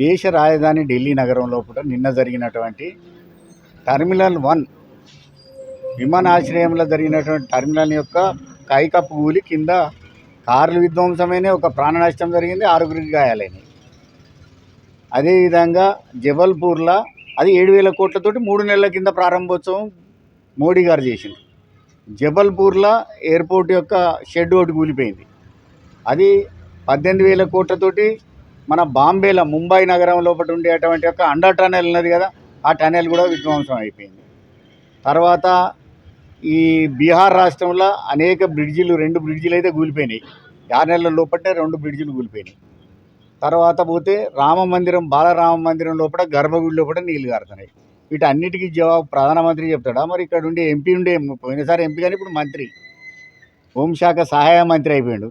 దేశ రాజధాని ఢిల్లీ నగరంలో కూడా నిన్న జరిగినటువంటి టర్మినల్ వన్ విమానాశ్రయంలో జరిగినటువంటి టర్మినల్ యొక్క కైకప్పు కూలి కింద కార్లు విధ్వంసమైన ఒక ప్రాణనష్టం జరిగింది ఆరుగురికి గాయాలైనవి అదేవిధంగా జబల్పూర్లో అది ఏడు వేల కోట్లతోటి మూడు నెలల కింద ప్రారంభోత్సవం మోడీ గారు చేసింది. జబల్పూర్లో ఎయిర్పోర్ట్ యొక్క షెడ్ ఒకటి కూలిపోయింది. అది పద్దెనిమిది వేల కోట్లతోటి మన బాంబేలో ముంబై నగరం లోపల ఉండేటువంటి ఒక అండర్ టనెల్ ఉన్నది కదా ఆ టనెల్ కూడా విధ్వంసం అయిపోయింది. తర్వాత ఈ బీహార్ రాష్ట్రంలో అనేక బ్రిడ్జిలు రెండు బ్రిడ్జిలు అయితే కూలిపోయినాయి. ఆరు నెలల లోపలనే రెండు బ్రిడ్జిలు కూలిపోయినాయి. తర్వాత పోతే రామ మందిరం బాలరామ మందిరం లోపల గర్భగుడి లోపల నీళ్ళు కారుతున్నాయి. వీటన్నిటికీ జవాబు ప్రధానమంత్రి చెప్తాడా? మరి ఇక్కడ ఉండే ఎంపీ ఉండే పోయినసారి ఎంపీ కానీ ఇప్పుడు మంత్రి. హోంశాఖ సహాయ మంత్రి అయిపోయాడు.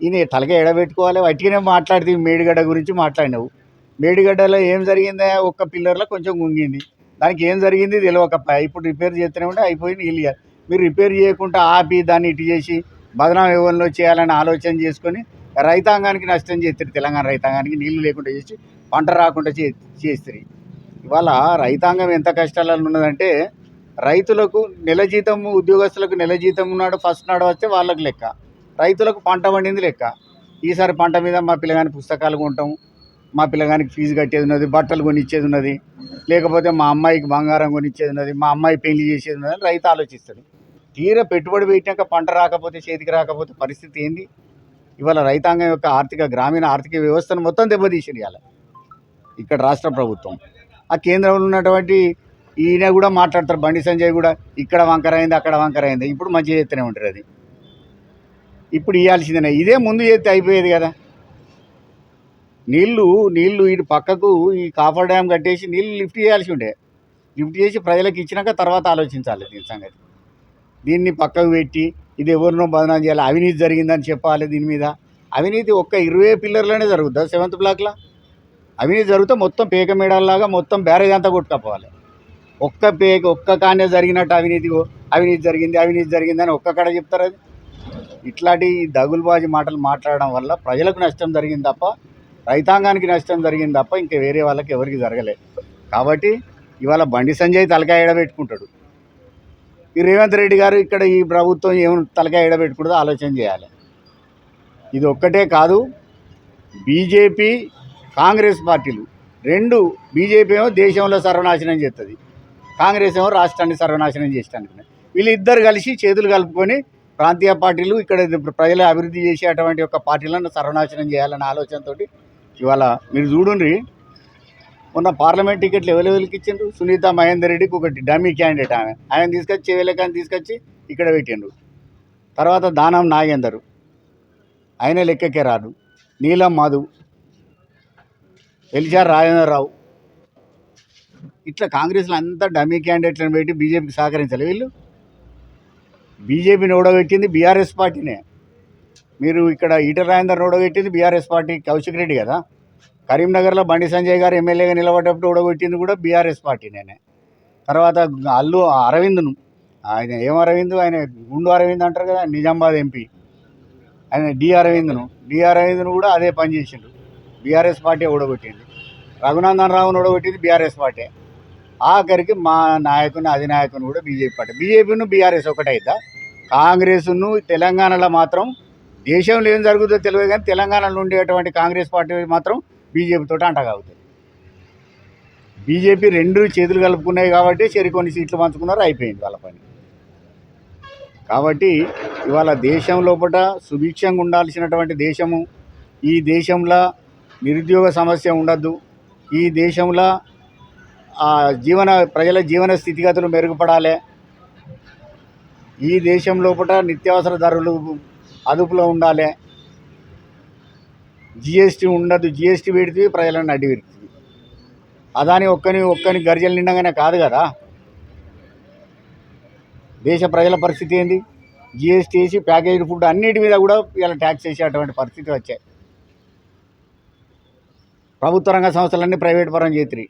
ఈయన తలక ఎడబెట్టుకోవాలి. వట్టిగానే మాట్లాడితే మేడిగడ్డ గురించి మాట్లాడినావు. మేడిగడ్డలో ఏం జరిగిందా? ఒక్క పిల్లర్లో కొంచెం గుంగింది. దానికి ఏం జరిగింది తెలియక ఇప్పుడు రిపేర్ చేస్తూనే ఉంటే అయిపోయి నీళ్ళు మీరు రిపేర్ చేయకుండా ఆపి దాన్ని ఇటు చేసి బదనాం ఎవరిలో చేయాలని ఆలోచన చేసుకొని రైతాంగానికి నష్టం చేస్తారు. తెలంగాణ రైతాంగానికి నీళ్ళు లేకుండా చేసి పంట రాకుండా చే చేస్తారు. ఇవాళ రైతాంగం ఎంత కష్టాలలో ఉన్నదంటే రైతులకు నెల జీతం ఉద్యోగస్తులకు నెల జీతం ఉన్నాడు ఫస్ట్ నాడు వస్తే వాళ్ళకు లెక్క. రైతులకు పంట పండింది లెక్క. ఈసారి పంట మీద మా పిల్లగాని పుస్తకాలు కొంటాం మా పిల్లగానికి ఫీజు కట్టేది ఉన్నది బట్టలు కొనిచ్చేది ఉన్నది లేకపోతే మా అమ్మాయికి బంగారం కొనిచ్చేది ఉన్నది మా అమ్మాయి పెళ్ళి చేసేది ఉన్నది అని రైతు ఆలోచిస్తుంది తీర పెట్టుబడి పెట్టాక పంట రాకపోతే చేతికి రాకపోతే పరిస్థితి ఏంది? ఇవాళ రైతాంగం యొక్క ఆర్థిక గ్రామీణ ఆర్థిక వ్యవస్థను మొత్తం దెబ్బతీసింది ఇవాళ. ఇక్కడ రాష్ట్ర ప్రభుత్వం. ఆ కేంద్రంలో ఉన్నటువంటి ఈయన కూడా మాట్లాడతారు బండి సంజయ్ కూడా ఇక్కడ వంకర అయింది అక్కడ వంకర అయింది ఇప్పుడు మంచిగా చేస్తూనే ఉంటారు అది. ఇప్పుడు ఇవ్వాల్సిందేనే ఇదే ముందు చేస్తే అయిపోయేది కదా. నీళ్ళు నీళ్ళు ఇటు పక్కకు ఈ కాఫర్ డ్యామ్ కట్టేసి నీళ్ళు లిఫ్ట్ చేయాల్సి ఉండే. లిఫ్ట్ చేసి ప్రజలకు ఇచ్చినాక తర్వాత ఆలోచించాలి దీని సంగతి. దీన్ని పక్కకు పెట్టి ఇది ఎవరినో బదనాం చేయాలి. అవినీతి జరిగిందని చెప్పాలి దీని మీద. అవినీతి ఒక్క ఇరవై పిల్లర్లోనే జరుగుద్దా సెవెంత్ బ్లాక్లో? అవినీతి జరిగితే మొత్తం పేక మేడల్లాగా మొత్తం బ్యారేజ్ అంతా కొట్టుకపోవాలి. ఒక్క పేక ఒక్క కానే జరిగినట్టు అవినీతి అవినీతి జరిగింది అవినీతి జరిగిందని ఒక్క కాడ చెప్తారు అది. ఇట్లాంటి దగులుబాజీ మాటలు మాట్లాడడం వల్ల ప్రజలకు నష్టం జరిగింది తప్ప రైతాంగానికి నష్టం జరిగింది తప్ప ఇంకా వేరే వాళ్ళకి ఎవరికి జరగలేదు కాబట్టి ఇవాళ బండి సంజయ్ తలకాయ ఎడబెట్టుకుంటాడు. ఈ రేవంత్ రెడ్డి గారు ఇక్కడ ఈ ప్రభుత్వం ఏమి తలకాయ ఎడబెట్టుకుంటుందో ఆలోచన చేయాలి. ఇది ఒక్కటే కాదు బీజేపీ కాంగ్రెస్ పార్టీలు రెండు బీజేపీ ఏమో దేశంలో సర్వనాశనం చేస్తుంది కాంగ్రెస్ ఏమో రాష్ట్రాన్ని సర్వనాశనం చేస్తాను వీళ్ళిద్దరు కలిసి చేతులు కలుపుకొని ప్రాంతీయ పార్టీలు ఇక్కడ ప్రజలు అభివృద్ధి చేసేటువంటి ఒక పార్టీలను సర్వనాశనం చేయాలన్న ఆలోచనతోటి ఇవాళ మీరు చూడండి మొన్న పార్లమెంట్ టికెట్లు ఎవరెవరికి ఇచ్చిండ్రు? సునీత మహేందర్ రెడ్డికి ఒకటి డమ్మీ క్యాండిడేట్ ఆమె. ఆయన తీసుకొచ్చి వేలకాయని తీసుకొచ్చి ఇక్కడ పెట్టిండ్రు. తర్వాత దానం నాగేందర్. ఆయన లెక్కకే రాడు నీలం మాధు ఎలిజార్ రాజేంద్రరావు. ఇట్లా కాంగ్రెస్లో అంతా డమ్మీ క్యాండిడేట్లను పెట్టి బీజేపీకి సహకరించాలి వీళ్ళు. బీజేపీని ఓడగొట్టింది బీఆర్ఎస్ పార్టీనే. మీరు ఇక్కడ ఈట రాజేందర్ ఓడగొట్టింది బీఆర్ఎస్ పార్టీ కౌశిక్ రెడ్డి కదా. కరీంనగర్లో బండి సంజయ్ గారు ఎమ్మెల్యేగా నిలబడేటప్పుడు ఓడగొట్టింది కూడా బీఆర్ఎస్ పార్టీనేనే. తర్వాత అల్లు అరవింద్ను ఆయన ఏం అరవింద్? ఆయన గుండు అరవింద్ అంటారు కదా నిజామాబాద్ ఎంపీ. ఆయన డి అరవింద్ను డి అరవింద్ను కూడా అదే పని చేసిండు. బీఆర్ఎస్ పార్టీ ఓడగొట్టింది. రఘునందన్ రావును ఓడగొట్టింది బీఆర్ఎస్ పార్టీ. ఆఖరికి మా నాయకుని అధినాయకుని కూడా బీజేపీ పార్టీ. బీజేపీను బీఆర్ఎస్ ఒకటైతా కాంగ్రెస్ను తెలంగాణలో మాత్రం దేశంలో ఏం జరుగుతుందో తెలియదు కానీ తెలంగాణలో ఉండేటువంటి కాంగ్రెస్ పార్టీ మాత్రం బీజేపీతో అంటగావుతుంది. బీజేపీ రెండు చేతులు కలుపుకున్నాయి కాబట్టి సరికొన్ని సీట్లు పంచుకున్నారు అయిపోయింది వాళ్ళ పని. కాబట్టి ఇవాళ దేశం లోపల సుభిక్షంగా ఉండాల్సినటువంటి దేశము ఈ దేశంలో నిరుద్యోగ సమస్య ఉండద్దు. ఈ దేశంలో జీవన ప్రజల జీవన స్థితిగతులు మెరుగుపడాలి. ఈ దేశం లోపల నిత్యావసర ధరలు అదుపులో ఉండాలి. జిఎస్టీ ఉండదు. జిఎస్టీ పెడితే ప్రజలను అడ్డు పెడుతుంది అదాని ఒక్కని ఒక్కని గర్జలు నిండగానే కాదు కదా. దేశ ప్రజల పరిస్థితి ఏంది? జిఎస్టీ వేసి ప్యాకేజ్ ఫుడ్ అన్నిటి మీద కూడా ఇలా ట్యాక్స్ వేసేటువంటి పరిస్థితి వచ్చాయి. ప్రభుత్వ రంగ సంస్థలన్నీ ప్రైవేట్ పరం చేతిరి.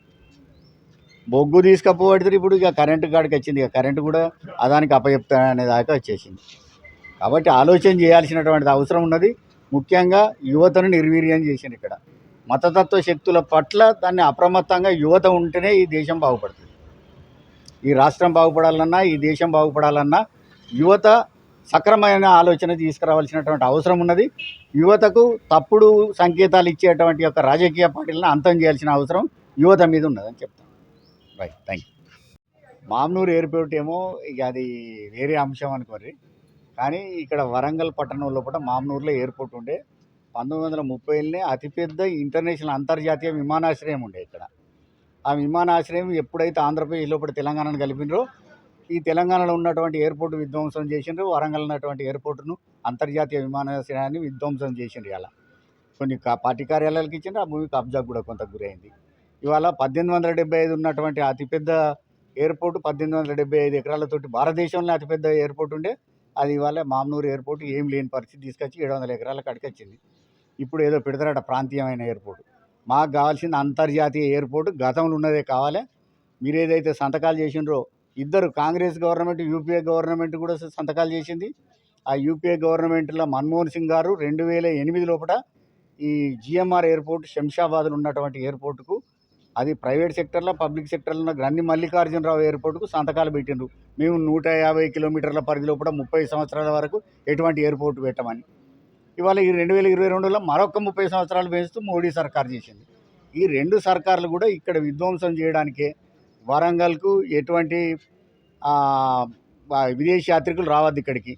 బొగ్గు తీసుకపోబడితే ఇప్పుడు ఇక కరెంటు కాడికి వచ్చింది. ఇక కరెంటు కూడా అదానికి అప్పచెప్తాననే దాకా వచ్చేసింది. కాబట్టి ఆలోచన చేయాల్సినటువంటి అవసరం ఉన్నది. ముఖ్యంగా యువతను నిర్వీర్యం చేసింది ఇక్కడ. మతతత్వ శక్తుల పట్ల దాన్ని అప్రమత్తంగా యువత ఉంటేనే ఈ దేశం బాగుపడుతుంది. ఈ రాష్ట్రం బాగుపడాలన్నా ఈ దేశం బాగుపడాలన్నా యువత సక్రమైన ఆలోచన తీసుకురావాల్సినటువంటి అవసరం ఉన్నది. యువతకు తప్పుడు సంకేతాలు ఇచ్చేటువంటి యొక్క రాజకీయ పార్టీలను అంతం చేయాల్సిన అవసరం యువత మీద ఉన్నదని చెప్తాను. Right thank you Mamnoor airport ఏమో ఇక అది వేరే అంశం అనుకోరి కానీ ఇక్కడ వరంగల్ పట్టణం లోపల మామ్నూరులో ఎయిర్పోర్ట్ ఉండే. పంతొమ్మిది వందల ముప్పైలోనే అతిపెద్ద ఇంటర్నేషనల్ అంతర్జాతీయ విమానాశ్రయం ఉండే ఇక్కడ. ఆ విమానాశ్రయం ఎప్పుడైతే ఆంధ్రప్రదేశ్ లోపల తెలంగాణను కలిపినరో ఈ తెలంగాణలో ఉన్నటువంటి ఎయిర్పోర్ట్ విధ్వంసం చేసిండ్రు వరంగల్ ఉన్నటువంటి ఎయిర్పోర్ట్ను అంతర్జాతీయ విమానాశ్రయాన్ని విధ్వంసం చేసిండ్రు ఇలా కొన్ని పార్టీ కార్యాలయాలకు ఇచ్చిండ్రు ఆ భూమి కబ్జాకు కూడా కొంత గురైంది. ఇవాళ పద్దెనిమిది వందల డెబ్బై ఐదు ఉన్నటువంటి అతిపెద్ద ఎయిర్పోర్ట్ పద్దెనిమిది వందల డెబ్బై ఐదు ఎకరాలతోటి భారతదేశంలో అతిపెద్ద ఎయిర్పోర్ట్ ఉండే అది ఇవాళ మామనూరు ఎయిర్పోర్ట్ ఏం లేని పరిస్థితి తీసుకొచ్చి ఏడు వందల ఎకరాల కాడికి వచ్చింది ఇప్పుడు ఏదో పెడతారట ప్రాంతీయమైన ఎయిర్పోర్ట్. మాకు కావాల్సిన అంతర్జాతీయ ఎయిర్పోర్ట్ గతంలో ఉన్నదే కావాలి. మీరు ఏదైతే సంతకాలు చేసిండ్రో ఇద్దరు కాంగ్రెస్ గవర్నమెంట్ యూపీఏ గవర్నమెంట్ కూడా సంతకాలు చేసింది. ఆ యూపీఏ గవర్నమెంట్లో మన్మోహన్ సింగ్ గారు రెండు వేల ఎనిమిది లోపల ఈ జిఎంఆర్ ఎయిర్పోర్ట్ శంషాబాద్లో ఉన్నటువంటి ఎయిర్పోర్టుకు అది ప్రైవేట్ సెక్టర్లో పబ్లిక్ సెక్టర్లో గన్ని మల్లికార్జునరావు ఎయిర్పోర్టుకు సంతకాలు పెట్టిండ్రు. మేము నూట యాభై కిలోమీటర్ల పరిధిలో కూడా ముప్పై సంవత్సరాల వరకు ఎటువంటి ఎయిర్పోర్ట్ పెట్టమని. ఇవాళ ఈ రెండు వేల ఇరవై రెండులో మరొక ముప్పై సంవత్సరాలు పెంచుతూ మోడీ సర్కార్ చేసింది. ఈ రెండు సర్కార్లు కూడా ఇక్కడ విధ్వంసం చేయడానికే వరంగల్కు ఎటువంటి విదేశీ యాత్రికులు రావద్దు ఇక్కడికి.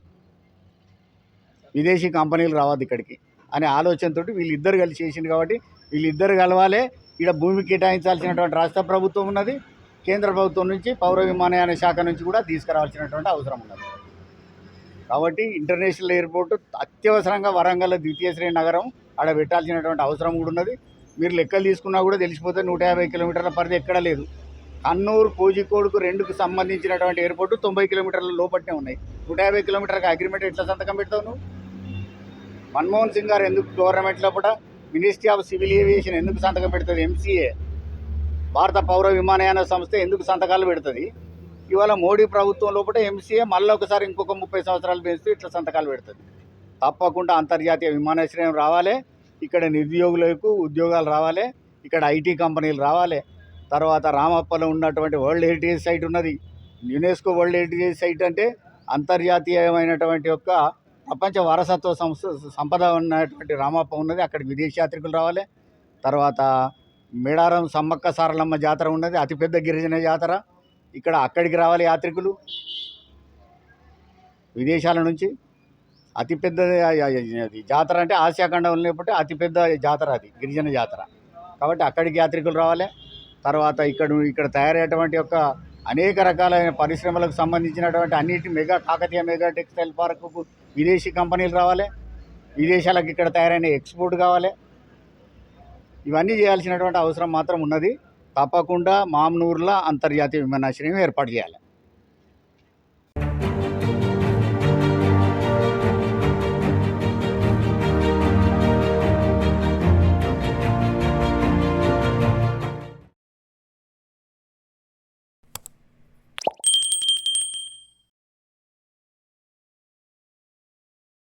విదేశీ కంపెనీలు రావద్దు ఇక్కడికి. అనే ఆలోచనతోటి వీళ్ళిద్దరు కలిసి చేసింది కాబట్టి వీళ్ళిద్దరు కలవాలే. ఇక్కడ భూమి కేటాయించాల్సినటువంటి రాష్ట్ర ప్రభుత్వం ఉన్నది. కేంద్ర ప్రభుత్వం నుంచి పౌర విమానయాన శాఖ నుంచి కూడా తీసుకురావాల్సినటువంటి అవసరం ఉన్నది. కాబట్టి ఇంటర్నేషనల్ ఎయిర్పోర్ట్ అత్యవసరంగా వరంగల్ ద్వితీయ శ్రేణి నగరం ఆడ పెట్టాల్సినటువంటి అవసరం కూడా ఉన్నది. మీరు లెక్కలు తీసుకున్నా కూడా తెలిసిపోతే నూట యాభై కిలోమీటర్ల పరిధి ఎక్కడా లేదు. కన్నూరు కోజికోడ్కు రెండుకు సంబంధించినటువంటి ఎయిర్పోర్ట్ తొంభై కిలోమీటర్ల లోపట్నే ఉన్నాయి. నూట యాభై కిలోమీటర్కి అగ్రిమెంట్ ఎట్లా సంతకం పెడతావు నువ్వు? మన్మోహన్ సింగ్ గారు ఎందుకు గవర్నమెంట్లో కూడా మినిస్ట్రీ ఆఫ్ సివిల్ ఏవియేషన్ ఎందుకు సంతకం పెడుతుంది? ఎంసీఏ భారత పౌర విమానయాన సంస్థ ఎందుకు సంతకాలు పెడుతుంది? ఇవాళ మోడీ ప్రభుత్వం లోపల ఎంసీఏ మళ్ళీ ఒకసారి ఇంకొక ముప్పై సంవత్సరాలు పెంచుతూ ఇట్లా సంతకాలు పెడుతుంది. తప్పకుండా అంతర్జాతీయ విమానాశ్రయం రావాలి ఇక్కడ నిరుద్యోగులకు ఉద్యోగాలు రావాలి ఇక్కడ ఐటీ కంపెనీలు రావాలి. తర్వాత రామప్పలో ఉన్నటువంటి వరల్డ్ హెరిటేజ్ సైట్ ఉన్నది. యునెస్కో వరల్డ్ హెరిటేజ్ సైట్ అంటే అంతర్జాతీయమైనటువంటి యొక్క ప్రపంచ వారసత్వ సంస్థ సంపద ఉన్నటువంటి రామప్ప ఉన్నది. అక్కడ విదేశీ యాత్రికులు రావాలి. తర్వాత మేడారం సమ్మక్క సారలమ్మ జాతర ఉన్నది. అతిపెద్ద గిరిజన జాతర. ఇక్కడ అక్కడికి రావాలి యాత్రికులు. విదేశాల నుంచి అతిపెద్ద అది జాతర అంటే ఆసియా ఖండంలో లేకపోతే అతిపెద్ద జాతర అది గిరిజన జాతర. కాబట్టి అక్కడికి యాత్రికులు రావాలి. తర్వాత ఇక్కడ ఇక్కడ తయారయ్యేటువంటి యొక్క అనేక రకాలైన పరిశ్రమలకు సంబంధించినటువంటి అన్నిటి మెగా కాకతీయ మెగా టెక్స్టైల్ పార్కుకు విదేశీ కంపెనీలు రావాలి. విదేశాలకు ఇక్కడ తయారైన ఎక్స్పోర్ట్ కావాలి. ఇవన్నీ చేయాల్సినటువంటి అవసరం మాత్రం ఉన్నది. తప్పకుండా మామ్నూర్లో అంతర్జాతీయ విమానాశ్రయం ఏర్పాటు చేయాలి.